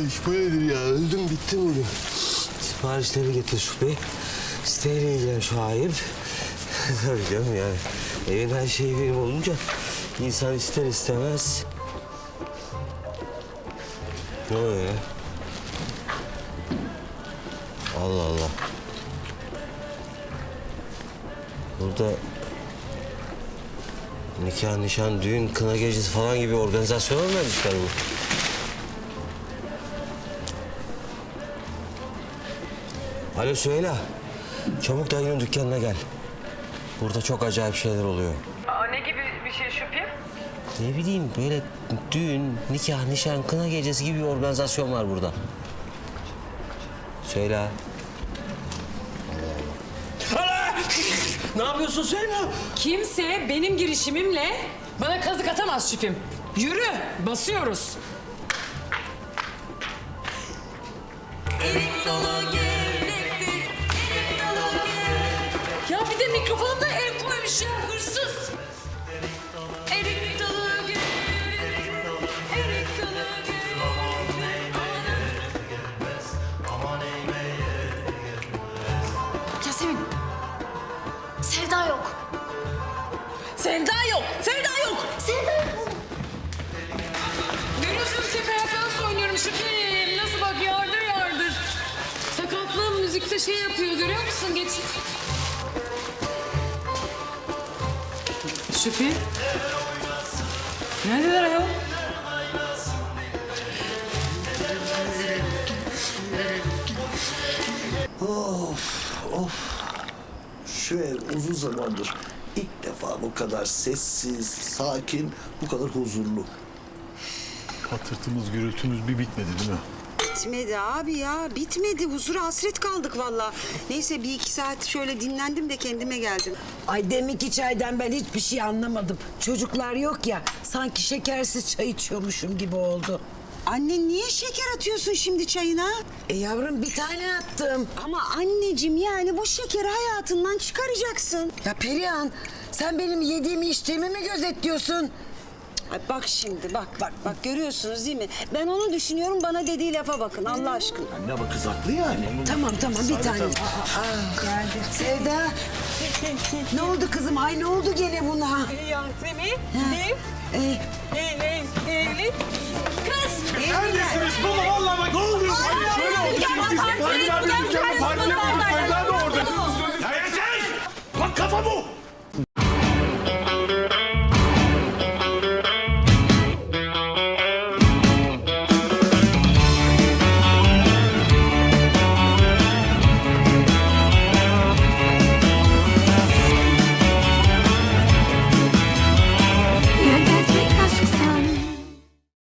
iş böyledir ya. Öldüm bittim bugün. Siparişleri getir şu bey. Siteyle ilgilen şahip. Tabii canım yani. Evin her şeyi benim olunca insan ister istemez. Ne oluyor ya? Allah Allah. Burada nikah, nişan, düğün, kına gecesi falan gibi organizasyona mı vermişler bu? Alo Süheyla. Çabuk dayının dükkanına gel. Burada çok acayip şeyler oluyor. Aa, ne gibi bir şey şüphem? Ne bileyim böyle düğün, nikah, nişan, kına gecesi gibi bir organizasyon var burada. Süheyla. ne yapıyorsun Süheyla? Kimse benim girişimimle bana kazık atamaz şüphem. Yürü, basıyoruz. Ya Sevda yok. Sevda yok, Sevda yok. Sevda yok. Görüyorsunuz tek nasıl oynuyorum şüphem. Nasıl bak yardır yardır. Sakatlığım müzikte şey yapıyor görüyor musun? Geç. Şüphem. Neredeler ayol? Şu ev uzun zamandır ilk defa bu kadar sessiz, sakin, bu kadar huzurlu. Patırtımız, gürültümüz bir bitmedi değil mi? Bitmedi abi ya. Bitmedi. Huzura hasret kaldık valla. Neyse bir iki saat şöyle dinlendim de kendime geldim. Ay deminki çaydan ben hiçbir şey anlamadım. Çocuklar yok ya sanki şekersiz çay içiyormuşum gibi oldu. Anne niye şeker atıyorsun şimdi çayına? E yavrum bir tane attım. Ama anneciğim yani bu şekeri hayatından çıkaracaksın. Ya Perihan sen benim yediğimi içtiğimi mi gözetliyorsun? Ay bak şimdi bak bak bak görüyorsunuz değil mi? Ben onu düşünüyorum bana dediği lafa bakın Allah aşkına. Anne ama kız haklı yani. Tamam tamam bir tane. Aa, aa, geldi. Sevda. ne oldu kızım? Ay ne oldu gene buna? Yasemin. Ha, e,